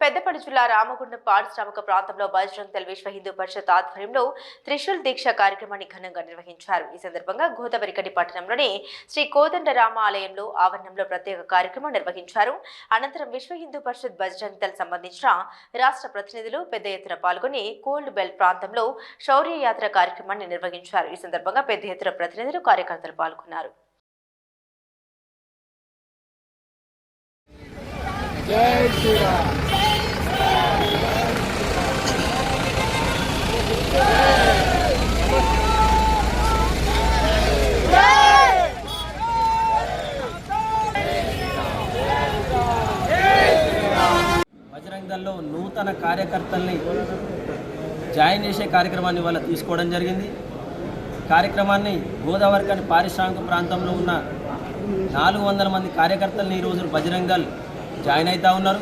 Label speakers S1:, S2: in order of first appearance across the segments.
S1: పెద్దపల్లి జిల్లా రామగుండం పారిశ్రామిక ప్రాంతంలో బజరంగ్ దళ్ విశ్వ హిందూ పరిషత్ ఆధ్వర్యంలో త్రిశూల్ దీక్ష కార్యక్రమాన్ని ఘనంగా నిర్వహించారు. ఈ సందర్భంగా గోదావరికటి పట్టణంలోని శ్రీ కోదండరామ ఆలయంలో ఆవరణంలో ప్రత్యేక కార్యక్రమం నిర్వహించారు. అనంతరం విశ్వ హిందూ పరిషత్ బజరంగ్ దళ్ సంబంధించిన రాష్ట్ర ప్రతినిధులు పెద్ద ఎత్తున పాల్గొని కోల్డ్ బెల్ ప్రాంతంలో శౌర్య యాత్ర కార్యక్రమాన్ని నిర్వహించారు. ఈ సందర్భంగా పెద్ద ఎత్తున ప్రతినిధులు కార్యకర్తలు పాల్గొన్నారు.
S2: బజరంగ్ దళ్ళో నూతన కార్యకర్తల్ని జాయిన్ చేసే కార్యక్రమాన్ని వాళ్ళ తీసుకోవడం జరిగింది. కార్యక్రమాన్ని గోదావరికని పారిశ్రామిక ప్రాంతంలో ఉన్న నాలుగు వందల మంది కార్యకర్తల్ని ఈరోజు బజరంగల్ జాయిన్ అవుతూ ఉన్నారు.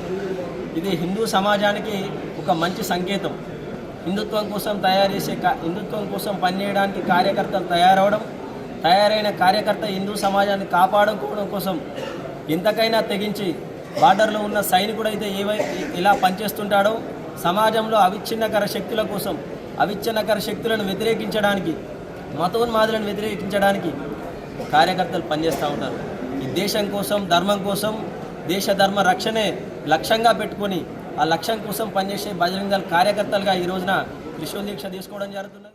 S2: ఇది హిందూ సమాజానికి ఒక మంచి సంకేతం. హిందుత్వం కోసం తయారు చేసే హిందుత్వం కోసం పనిచేయడానికి కార్యకర్తలు తయారవడం తయారైన కార్యకర్త హిందూ సమాజాన్ని కాపాడుకోవడం కోసం ఎంతకైనా తెగించి బార్డర్లో ఉన్న సైనికుడు అయితే ఏవై ఎలా పనిచేస్తుంటాడో సమాజంలో అవిచ్ఛిన్నకర శక్తుల కోసం అవిచ్ఛిన్నకర శక్తులను వ్యతిరేకించడానికి మతోన్మాదులను వ్యతిరేకించడానికి కార్యకర్తలు పనిచేస్తూ ఉంటారు. ఈ దేశం కోసం ధర్మం కోసం దేశ ధర్మ రక్షణే లక్ష్యంగా పెట్టుకొని ఆ లక్ష్యం కోసం పనిచేసే బజరంగ కార్యకర్తలుగా ఈ రోజున త్రిశూల్ దీక్ష తీసుకోవడం జరుగుతున్నది.